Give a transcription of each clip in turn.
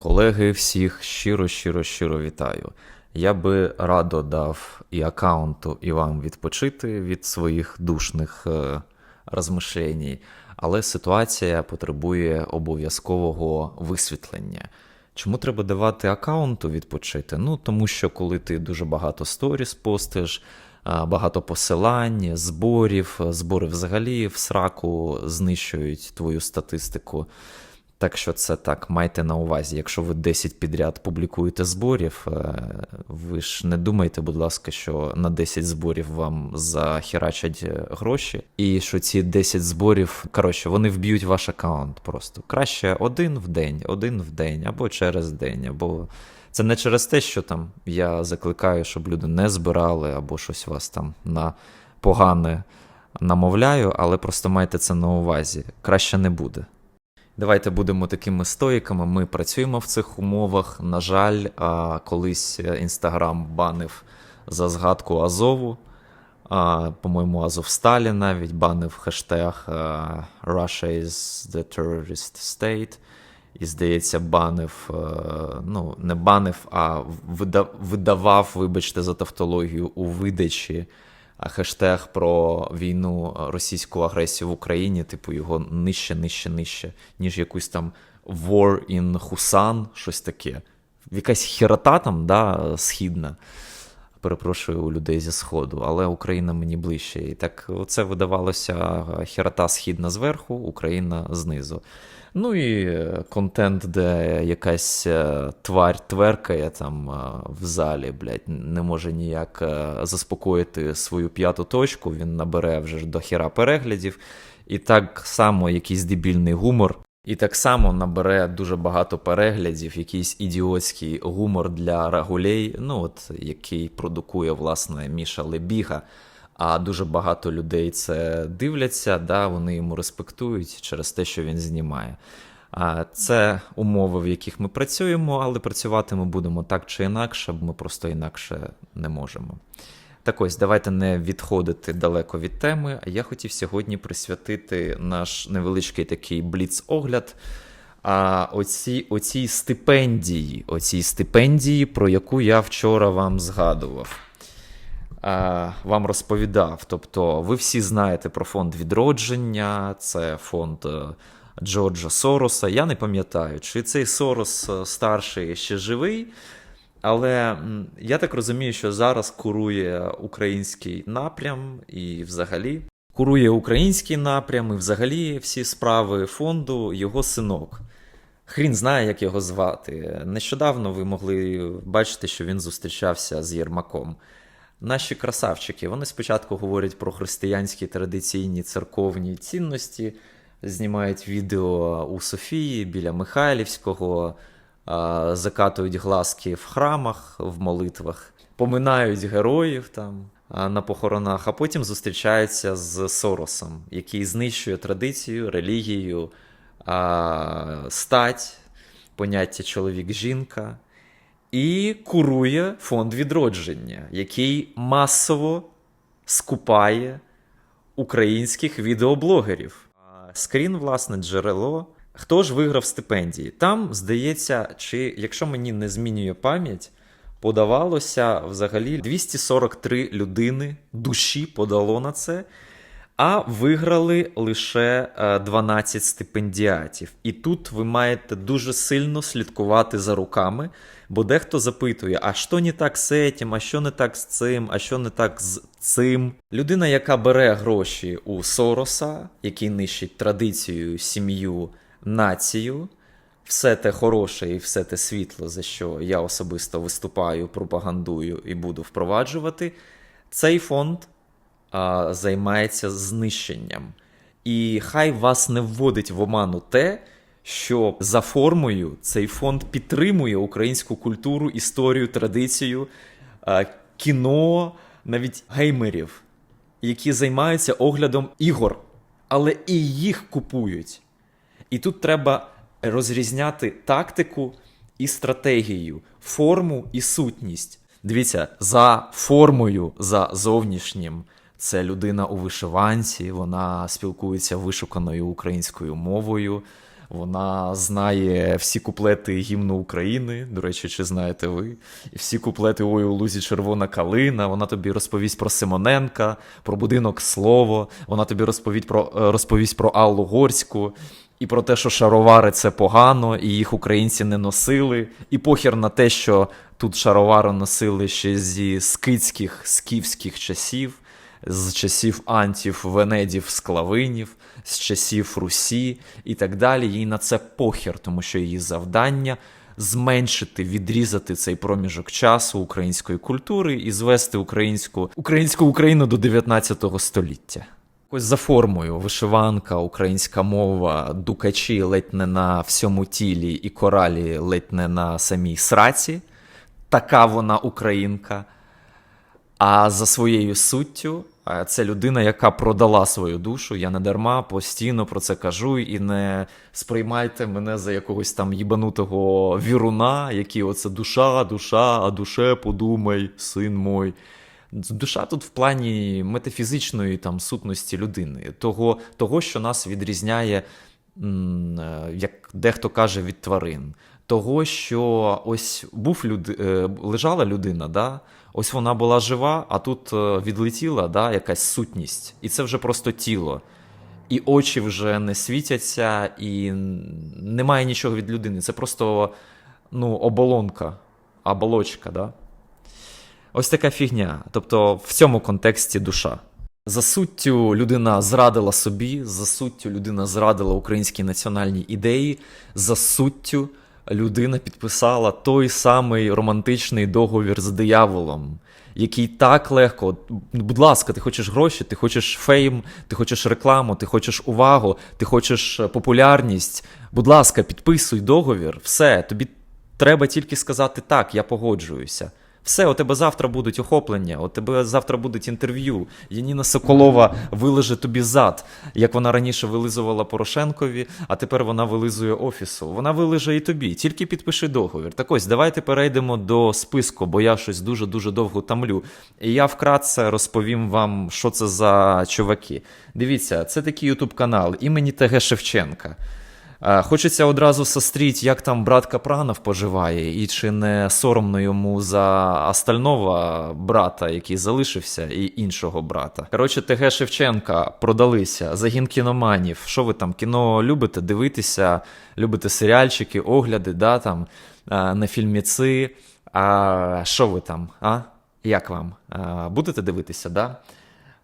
Колеги, всіх щиро, щиро, щиро вітаю. Я би радо дав і аккаунту, і вам відпочити від своїх душних е, розмишлень, але ситуація потребує обов'язкового висвітлення. Чому треба давати аккаунту відпочити? Ну, тому що коли ти дуже багато сторіс постиш, багато посилань, зборів, збори взагалі в сраку знищують твою статистику. Так що це так, майте на увазі. Якщо ви 10 підряд публікуєте зборів, е, ви ж не думайте, будь ласка, що на 10 зборів вам захерачать е, гроші, і що ці 10 зборів, коротше, вони вб'ють ваш аккаунт просто. Краще один в день, один в день, або через день, або. Це не через те, що там я закликаю, щоб люди не збирали, або щось вас там на погане намовляю, але просто майте це на увазі. Краще не буде. Давайте будемо такими стоїками. Ми працюємо в цих умовах. На жаль, колись Інстаграм банив за згадку Азову. По-моєму, Азовсталі навіть банив хештег Russia is the terrorist state. І, здається, банив, ну, не банив, а вида- видавав, вибачте, за тавтологію у видачі хештег про війну російську агресію в Україні, типу його нижче, нижче, нижче, ніж якусь там War in Husan, щось таке. Якась хірота там, да, східна. Перепрошую у людей зі Сходу, але Україна мені ближче. І так це видавалося хірота східна зверху, Україна знизу. Ну і е, контент, де якась е, тварь тверкає там е, в залі, блядь, не може ніяк заспокоїти свою п'яту точку, він набере вже до хіра переглядів. І так само якийсь дебільний гумор. І так само набере дуже багато переглядів, якийсь ідіотський гумор для рагулей, ну от який продукує власне Міша Лебіга. А дуже багато людей це дивляться, да, вони йому респектують через те, що він знімає. А це умови, в яких ми працюємо, але працювати ми будемо так чи інакше, бо ми просто інакше не можемо. Так ось, давайте не відходити далеко від теми. А Я хотів сьогодні присвятити наш невеличкий такий бліц-огляд. А оці, оцій стипендії, оцій стипендії, про яку я вчора вам згадував. А, вам розповідав. Тобто, ви всі знаєте про фонд відродження, це фонд е, Джорджа Сороса. Я не пам'ятаю, чи цей Сорос е, старший ще живий. Але я так розумію, що зараз курує український напрям і взагалі курує український напрям і взагалі всі справи фонду його синок. Хрін знає, як його звати. Нещодавно ви могли бачити, що він зустрічався з Єрмаком. Наші красавчики, вони спочатку говорять про християнські традиційні церковні цінності, знімають відео у Софії біля Михайлівського, закатують глазки в храмах, в молитвах, поминають героїв там на похоронах, а потім зустрічаються з Соросом, який знищує традицію, релігію, стать, поняття чоловік-жінка. І курує фонд відродження, який масово скупає українських відеоблогерів. Скрін, власне, джерело. Хто ж виграв стипендії? Там, здається, чи якщо мені не змінює пам'ять, подавалося взагалі 243 людини душі подало на це, а виграли лише е, 12 стипендіатів. І тут ви маєте дуже сильно слідкувати за руками, бо дехто запитує: а що не так з цим, а що не так з цим, а що не так з цим. Людина, яка бере гроші у Сороса, який нищить традицію, сім'ю, націю, все те хороше і все те світло, за що я особисто виступаю, пропагандую і буду впроваджувати, цей фонд а, займається знищенням. І хай вас не вводить в оману те, що за формою цей фонд підтримує українську культуру, історію, традицію, кіно, навіть геймерів, які займаються оглядом ігор, але і їх купують. І тут треба розрізняти тактику і стратегію, форму і сутність. Дивіться, за формою, за зовнішнім, це людина у вишиванці, вона спілкується вишуканою українською мовою. Вона знає всі куплети гімну України. До речі, чи знаєте ви? Всі куплети Ой у лузі червона калина. Вона тобі розповість про Симоненка, про будинок слово. Вона тобі розповість про, е, розповість про Аллу Горську. І про те, що шаровари це погано, і їх українці не носили. І похір на те, що тут шаровари носили ще зі скитських скіфських часів, з часів антів, венедів, склавинів, з часів Русі і так далі. Їй на це похір, тому що її завдання зменшити, відрізати цей проміжок часу української культури і звести українську, українську Україну до 19 століття. Ось за формою вишиванка, українська мова, дукачі ледь не на всьому тілі і коралі ледь не на самій сраці. Така вона українка. А за своєю суттю, е, це людина, яка продала свою душу. Я не дарма постійно про це кажу. І не сприймайте мене за якогось там їбанутого віруна, який оце душа, душа, а душе подумай, син мой. Душа тут в плані метафізичної там сутності людини, того, того що нас відрізняє, е, як дехто каже, від тварин. Того, що ось був люд... е, лежала людина, да? ось вона була жива, а тут е, відлетіла да, якась сутність, і це вже просто тіло. І очі вже не світяться, і немає нічого від людини. Це просто ну, оболонка, оболочка. Да? Ось така фігня. Тобто в цьому контексті душа. За суттю людина зрадила собі, за суттю людина зрадила українській національній ідеї, за суттю людина підписала той самий романтичний договір з дияволом, який так легко. Будь ласка, ти хочеш гроші, ти хочеш фейм, ти хочеш рекламу, ти хочеш увагу, ти хочеш е, популярність. Будь ласка, підписуй договір, все, тобі треба тільки сказати так, я погоджуюся. Все, у тебе завтра будуть охоплення, у тебе завтра будуть інтерв'ю. Яніна Соколова вилиже тобі зад, як вона раніше вилизувала Порошенкові, а тепер вона вилизує офісу. Вона вилиже і тобі. Тільки підпиши договір. Так ось, давайте перейдемо до списку, бо я щось дуже дуже довго тамлю. І я вкратце розповім вам, що це за чуваки. Дивіться, це такий ютуб канал імені ТГ Шевченка. Е, Хочеться одразу состріть, як там брат Капранов поживає, і чи не соромно йому за остального брата, який залишився, і іншого брата. Коротше, ТГ Шевченка продалися, загін кіноманів. Що ви там, кіно любите дивитися, любите серіальчики, огляди, да, там, е, на фільміци. А що ви там? а? Як вам? Е, Будете дивитися, да?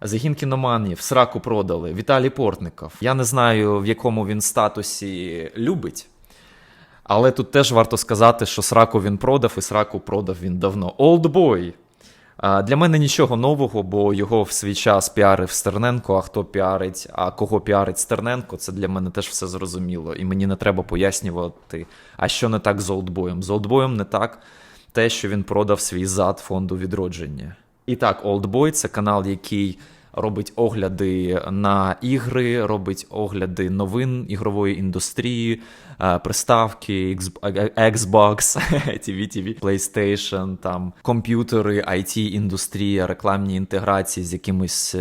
Загін кіноманів, сраку продали. Віталій Портников. Я не знаю, в якому він статусі любить. Але тут теж варто сказати, що сраку він продав, і сраку продав він давно. Олдбой. Для мене нічого нового, бо його в свій час піарив Стерненко, а хто піарить, а кого піарить Стерненко, це для мене теж все зрозуміло. І мені не треба пояснювати, а що не так з Олдбоєм. З Олдбоєм не так те, що він продав свій зад фонду відродження. І так, Oldboy – це канал, який робить огляди на ігри, робить огляди новин ігрової індустрії, е, приставки, Xbox, TV, TV, PlayStation, там комп'ютери, IT індустрія, рекламні інтеграції з якимись.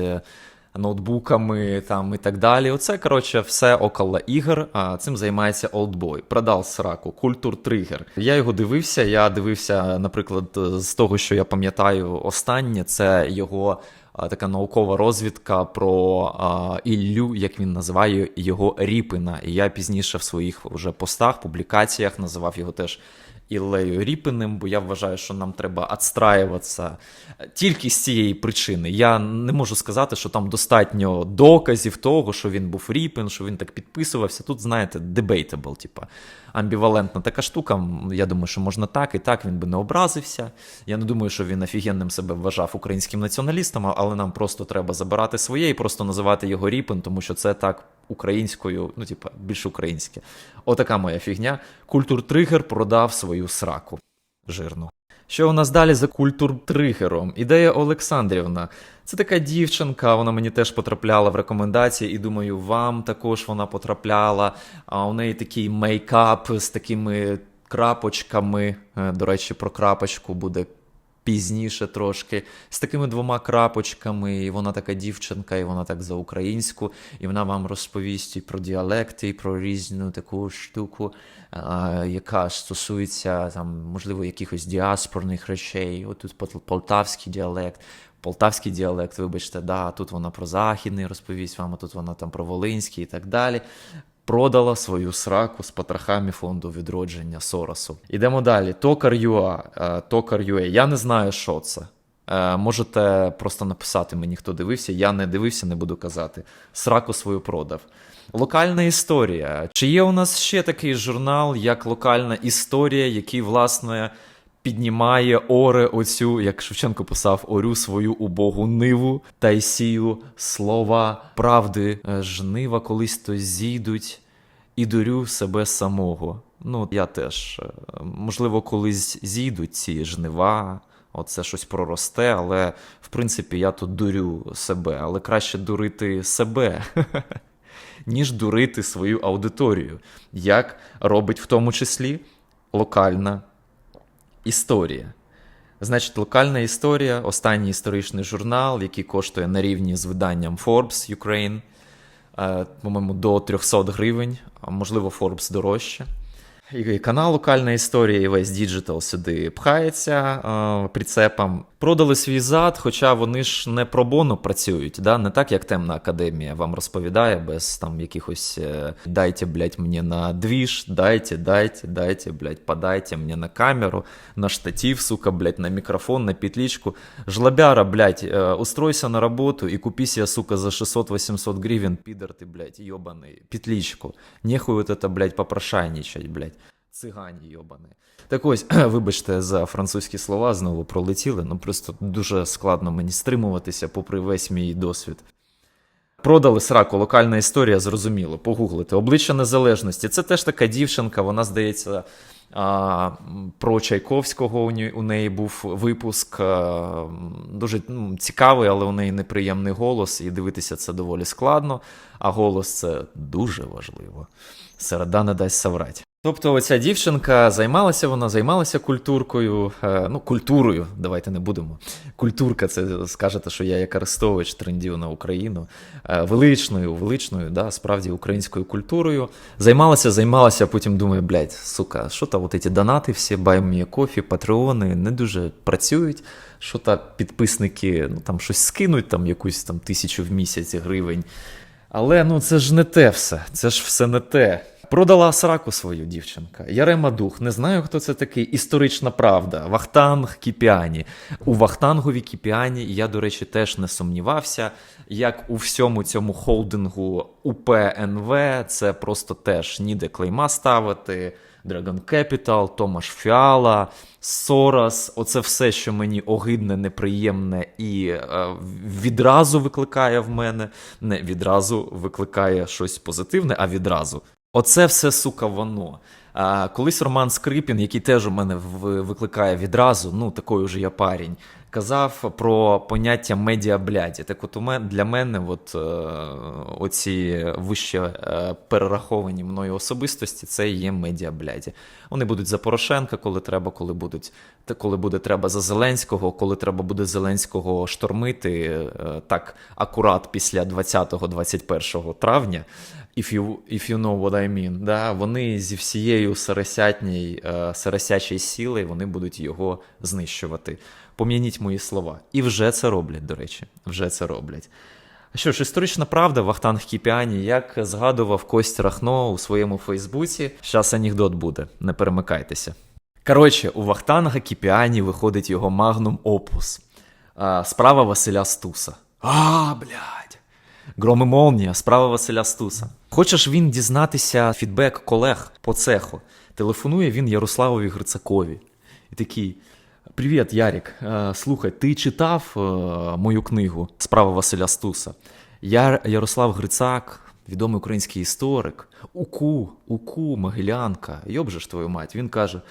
Ноутбуками там і так далі. Оце, коротше, все около ігор. А цим займається Oldboy. Продав сраку, культур тригер. Я його дивився. Я дивився, наприклад, з того, що я пам'ятаю, останнє це його така наукова розвідка про а, Іллю, як він називає його Ріпина. І я пізніше в своїх вже постах, публікаціях називав його теж. Іллею Ріпиним, бо я вважаю, що нам треба відстраюватися тільки з цієї причини. Я не можу сказати, що там достатньо доказів того, що він був Ріпин, що він так підписувався. Тут, знаєте, debatable, типа амбівалентна така штука. Я думаю, що можна так і так, він би не образився. Я не думаю, що він офігенним себе вважав українським націоналістом, але нам просто треба забирати своє і просто називати його Ріпин, тому що це так українською, ну, типа, більш українське. Отака моя фігня. Культуртригер продав свою сраку. Жирну. Що у нас далі за культуртригером? Ідея Олександрівна. Це така дівчинка, вона мені теж потрапляла в рекомендації, і думаю, вам також вона потрапляла. А у неї такий мейкап з такими крапочками. Е, До речі, про крапочку буде пізніше трошки, з такими двома крапочками, і вона така дівчинка, і вона так за українську, і вона вам розповість і про діалекти, і про різну таку штуку, а, яка стосується там, можливо, якихось діаспорних речей. От тут полтавський діалект. Полтавський діалект, вибачте, да, тут вона про західний розповість вам, а тут вона там про волинський і так далі. Продала свою сраку з потрохами фонду відродження Соросу. Ідемо далі. Токар.ua. Е, Токар.ua. Я не знаю, що це. Е, Можете просто написати мені, хто дивився. Я не дивився, не буду казати. Сраку свою продав. Локальна історія. Чи є у нас ще такий журнал, як локальна історія, який, власне, піднімає оре оцю, як Шевченко писав, орю свою убогу ниву та й сію слова правди. Е, Жнива колись то зійдуть і дурю себе самого. Ну, я теж, е, можливо, колись зійдуть ці жнива. Оце щось проросте, але в принципі я тут дурю себе, але краще дурити себе, ніж дурити свою аудиторію, як робить в тому числі локальна історія. Значить, локальна історія, останній історичний журнал, який коштує на рівні з виданням Forbes Ukraine, е, по-моєму, до 300 гривень, а можливо, Forbes дорожче І канал Локальна історія, і весь діджитал сюди пхається е, прицепом. Продали свій зад, хоча вони ж не про боно працюють, да? не так, як темна академія вам розповідає, без там якихось е, дайте, блядь, мені на двіж, дайте, дайте, дайте, блядь, подайте мені на камеру, на штатив, сука, блядь, на микрофон, на петличку. Жлобяра, блядь, э, устройся на работу и купи себе, сука, за 600-800 гривен, пидор ты, блядь, ебаный, петличку. Нехуй вот это, блядь, попрошайничать, блядь. Цигань йобаний. Так ось, вибачте за французькі слова, знову пролетіли, ну просто дуже складно мені стримуватися, попри весь мій досвід. Продали сраку, локальна історія, зрозуміло, погуглити. Обличчя незалежності. Це теж така дівчинка, вона здається. А, про Чайковського у, неї був випуск. дуже ну, цікавий, але у неї неприємний голос, і дивитися це доволі складно. А голос це дуже важливо. Середа не дасть соврать. Тобто, оця дівчинка займалася вона, займалася культуркою, е, ну, культурою, давайте не будемо. Культурка, це скажете, що я як Арестович трендів на Україну. Е, Величною, величною, да, справді українською культурою. Займалася, займалася, а потім думаю, блядь, сука, що там от ці донати всі, баймі кофі, патреони не дуже працюють. Що та підписники ну, там щось скинуть, там якусь там тисячу в місяць гривень. Але ну це ж не те все, це ж все не те. Продала сраку свою дівчинка. Ярема Дух, не знаю, хто це такий. Історична правда. Вахтанг Кіпіані. У Вахтангові Кіпіані я, до речі, теж не сумнівався. Як у всьому цьому холдингу УПНВ, це просто теж ніде клейма ставити. Dragon Capital, Томаш Фіала, Сорос. Оце все, що мені огидне, неприємне і е, відразу викликає в мене. Не відразу викликає щось позитивне, а відразу. Оце все сука воно. А, колись Роман Скрипін, який теж у мене викликає відразу, ну такий уже я парень, казав про поняття медіабляді. Так от у мене для мене, от е, оці вище е, перераховані мною особистості, це є медіабляді. Вони будуть за Порошенка, коли треба, коли будуть коли буде треба за Зеленського, коли треба буде Зеленського штормити е, так акурат після 20-21 травня. If you, if you know what I mean, да, вони зі всією сарасятній, е, сарасячої сили вони будуть його знищувати. Пом'яніть мої слова. І вже це роблять, до речі. Вже це роблять. Що ж, історична правда, Вахтанг Кіпіані, як згадував Кость Рахно у своєму Фейсбуці, зараз анекдот буде, не перемикайтеся. Коротше, у Вахтанга Кіпіані виходить його магнум опус. Справа Василя Стуса. А, блядь. Гром і молнія, справа Василя Стуса. Хочеш він дізнатися фідбек колег по цеху? Телефонує він Ярославові Грицакові. І такий: Привіт, Ярік. Е, Слухай, ти читав е, мою книгу Справа Василя Стуса? Я Ярослав Грицак, відомий український історик. Уку, уку, Могилянка. Йоб твою мать. Він каже: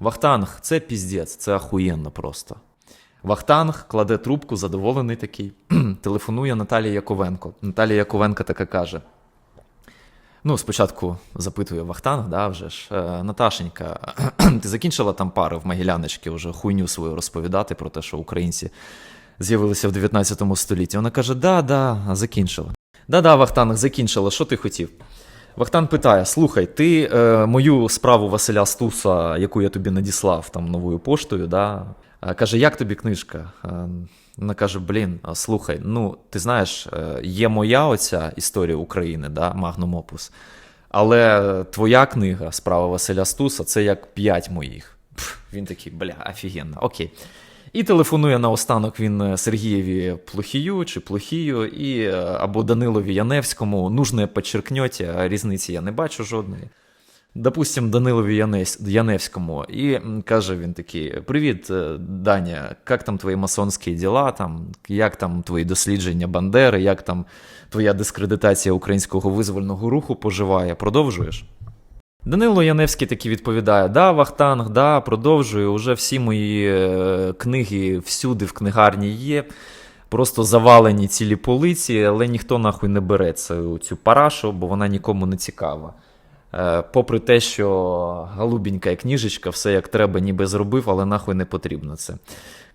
Вахтанг, це піздець, це ахуєнно просто. Вахтанг кладе трубку, задоволений такий. Телефонує Наталія Яковенко. Наталія Яковенко така каже: Ну, спочатку запитує Вахтанг, да, вже ж. «Е, Наташенька, ти закінчила там пари в Могиляночці вже хуйню свою розповідати про те, що українці з'явилися в 19 столітті. Вона каже: да, да, закінчила. Да-да, Вахтанг, закінчила, що ти хотів? Вахтан питає: слухай, ти е, мою справу Василя Стуса, яку я тобі надіслав там новою поштою, да, каже, як тобі книжка? Вона каже: Блін, слухай, ну ти знаєш, е, є моя оця історія України, да, Magnum Opus, але твоя книга, справа Василя Стуса, це як п'ять моїх. Пф, він такий, бля, офігенно, окей. І телефонує наостанок він е, Сергієві Плохію чи Плохію, і е, або Данилові Яневському. Нужне подчеркнете, а різниці я не бачу жодної. Допустим, Данилові Янесь, Яневському. І каже він такий: Привіт, е, Даня, як там твої масонські діла, там, як там твої дослідження Бандери, як там твоя дискредитація українського визвольного руху поживає? Продовжуєш? Данило Яневський таки відповідає: Да, Вахтанг, да, продовжую. Уже всі мої е, книги всюди в книгарні є. Просто завалені цілі полиці, але ніхто нахуй не бере цю, цю парашу, бо вона нікому не цікава. Е, попри те, що голубенька книжечка, все як треба, ніби зробив, але нахуй не потрібно це.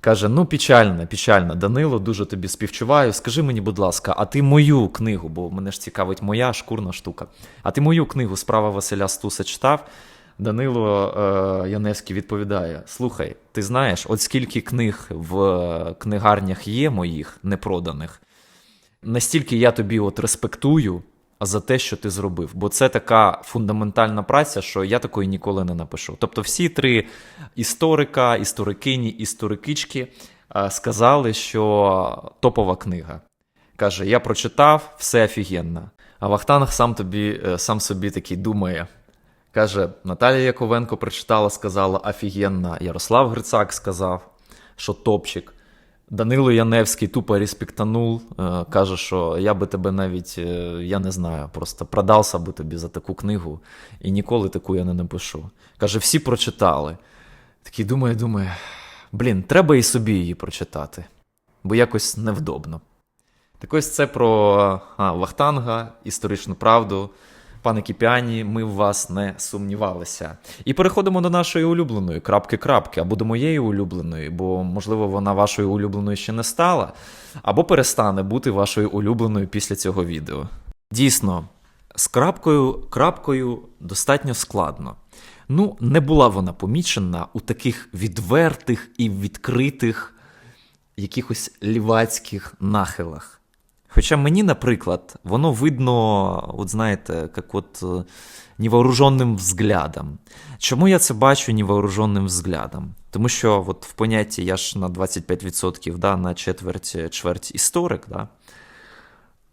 Каже: ну, печально, печально, Данило, дуже тобі співчуваю. Скажи мені, будь ласка, а ти мою книгу, бо мене ж цікавить моя шкурна штука. А ти мою книгу Справа Василя Стуса читав? Данило е, Яневський відповідає: Слухай, ти знаєш, от скільки книг в книгарнях є моїх непроданих, настільки я тобі от респектую за те, що ти зробив. Бо це така фундаментальна праця, що я такої ніколи не напишу. Тобто, всі три історика, історикині, історикички е, сказали, що топова книга. Каже: Я прочитав, все офігенно. А Вахтанг сам тобі, е, сам собі такий думає. Каже, Наталія Яковенко прочитала, сказала офігенно. Ярослав Грицак сказав, що топчик. Данило Яневський тупо респектанул, е, каже, що я би тебе навіть, е, я не знаю, просто продався би тобі за таку книгу, і ніколи таку я не напишу. Каже, всі прочитали. Такий думає, думає, блін, треба і собі її прочитати, бо якось невдобно. Так ось це про а, Вахтанга, історичну правду. Пане Кіпіані, ми в вас не сумнівалися. І переходимо до нашої улюбленої крапки-крапки, або до моєї улюбленої, бо, можливо, вона вашою улюбленою ще не стала, або перестане бути вашою улюбленою після цього відео. Дійсно, з крапкою крапкою достатньо складно. Ну, не була вона помічена у таких відвертих і відкритих якихось лівацьких нахилах. Хоча мені, наприклад, воно видно, от знаєте, як от е, невооруженим взглядом. Чому я це бачу невооруженим взглядом? Тому що от в понятті я ж на 25%, да, на четверть, чверть історик, да?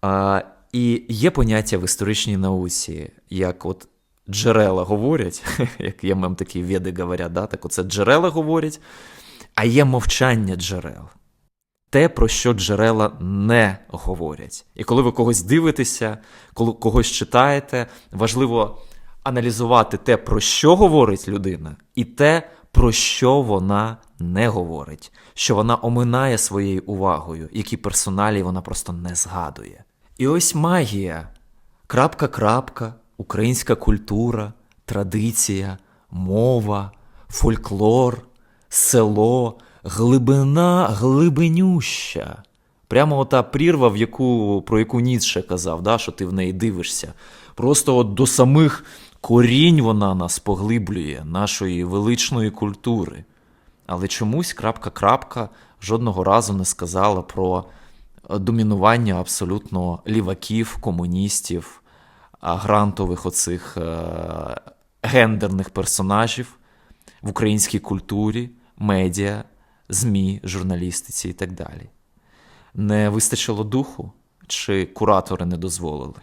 а, і є поняття в історичній науці, як от джерела говорять, як є мем такі веди говорять, да? так оце джерела говорять, а є мовчання джерел те, про що джерела не говорять. І коли ви когось дивитеся, коли когось читаєте, важливо аналізувати те, про що говорить людина, і те, про що вона не говорить, що вона оминає своєю увагою, які персоналі вона просто не згадує. І ось магія. Крапка-крапка, українська культура, традиція, мова, фольклор, село, глибина глибинюща. Прямо ота прірва, в яку, про яку Ніцше казав, да, що ти в неї дивишся. Просто от до самих корінь вона нас поглиблює, нашої величної культури. Але чомусь крапка-крапка жодного разу не сказала про домінування абсолютно ліваків, комуністів, грантових оцих е- гендерних персонажів в українській культурі, медіа, ЗМІ, журналістиці і так далі. Не вистачило духу, чи куратори не дозволили.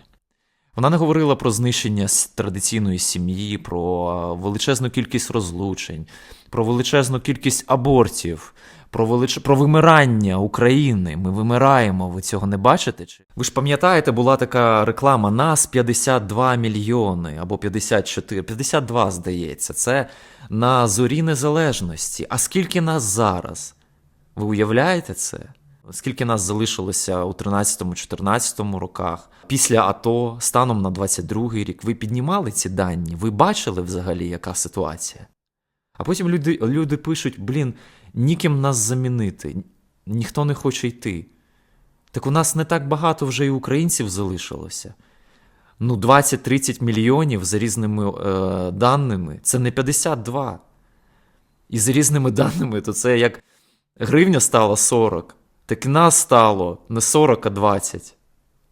Вона не говорила про знищення традиційної сім'ї, про величезну кількість розлучень, про величезну кількість абортів, про велич... про вимирання України. Ми вимираємо. Ви цього не бачите? Чи ви ж пам'ятаєте, була така реклама нас 52 мільйони або 54, 52, здається. Це на зорі незалежності. А скільки нас зараз? Ви уявляєте це? Скільки нас залишилося у 13-14 роках, після АТО, станом на 22-й рік. Ви піднімали ці дані? Ви бачили взагалі, яка ситуація? А потім люди, люди пишуть: блін, ніким нас замінити, ніхто не хоче йти. Так у нас не так багато вже і українців залишилося. Ну, 20-30 мільйонів за різними е, даними це не 52. І за різними даними, то це як гривня стала 40, так нас стало не 40, а 20.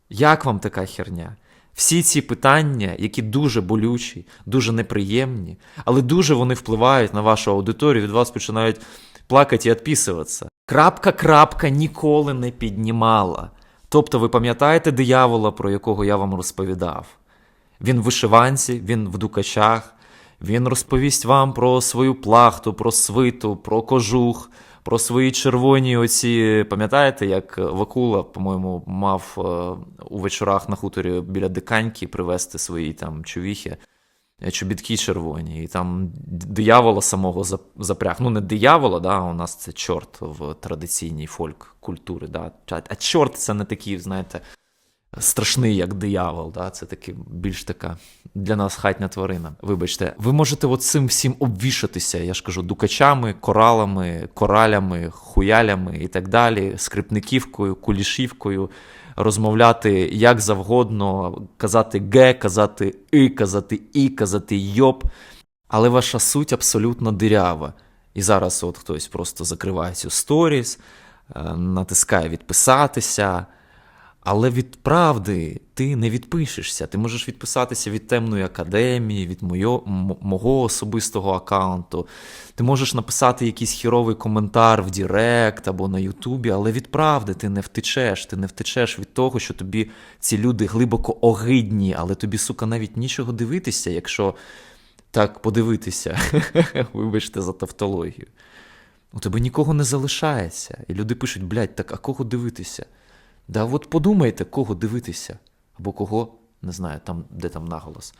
Як вам така херня? Всі ці питання, які дуже болючі, дуже неприємні, але дуже вони впливають на вашу аудиторію, від вас починають плакати і відписуватися. Крапка крапка ніколи не піднімала. Тобто, ви пам'ятаєте диявола, про якого я вам розповідав? Він в вишиванці, він в дукачах, він розповість вам про свою плахту, про свиту, про кожух, про свої червоні оці. Пам'ятаєте, як Вакула, по-моєму, мав е, у вечорах на хуторі біля диканьки привезти свої там чувіхи, е, чобітки червоні, і там диявола самого зап- запряг. Ну, не диявола, да, у нас це чорт в традиційній фольк культури. Да. А чорт це не такий, знаєте, страшний, як диявол. Да? Це таки більш така для нас хатня тварина. Вибачте, ви можете цим всім обвішатися, я ж кажу, дукачами, коралами, коралями, хуялями і так далі, скрипниківкою, кулішівкою. Розмовляти як завгодно, казати ге, казати и, казати і, казати йоп. Але ваша суть абсолютно дирява. І зараз от хтось просто закриває цю сторіс, е, натискає відписатися. Але від правди ти не відпишешся. Ти можеш відписатися від темної академії, від моє, мого особистого аккаунту. Ти можеш написати якийсь хіровий коментар в Дірект або на Ютубі, але від правди ти не втечеш. Ти не втечеш від того, що тобі ці люди глибоко огидні, але тобі, сука, навіть нічого дивитися, якщо так подивитися. Вибачте за тавтологію. У тебе нікого не залишається. І люди пишуть: блядь, так а кого дивитися? Да от подумайте, кого дивитися, або кого, не знаю, там, де там наголос.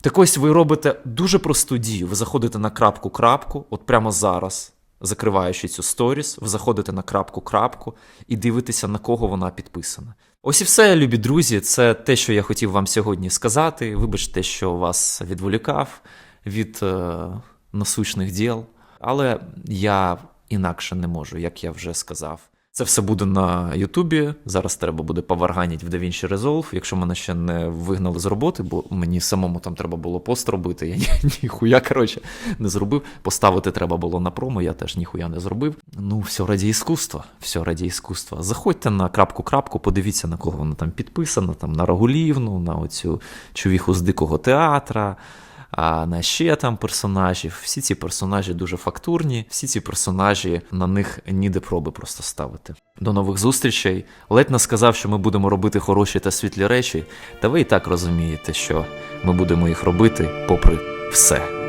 Так ось ви робите дуже просту дію. Ви заходите на крапку-крапку, от прямо зараз, закриваючи цю сторіс, ви заходите на крапку-крапку і дивитеся, на кого вона підписана. Ось і все, любі друзі, це те, що я хотів вам сьогодні сказати. Вибачте, що вас відволікав від е, насущних діл, але я інакше не можу, як я вже сказав. Це все буде на Ютубі. Зараз треба буде поварганіть в DaVinci Resolve, якщо мене ще не вигнали з роботи, бо мені самому там треба було пост робити. Я ніхуя коротше, не зробив. Поставити треба було на промо, я теж ніхуя не зробив. Ну, все раді іскусства. Все раді іскусства. Заходьте на крапку-крапку, подивіться, на кого воно там підписано, там на Рагулівну, на оцю чувіху з дикого театра а на ще там персонажів. Всі ці персонажі дуже фактурні, всі ці персонажі на них ніде проби просто ставити. До нових зустрічей. Ледь не сказав, що ми будемо робити хороші та світлі речі, та ви і так розумієте, що ми будемо їх робити попри все.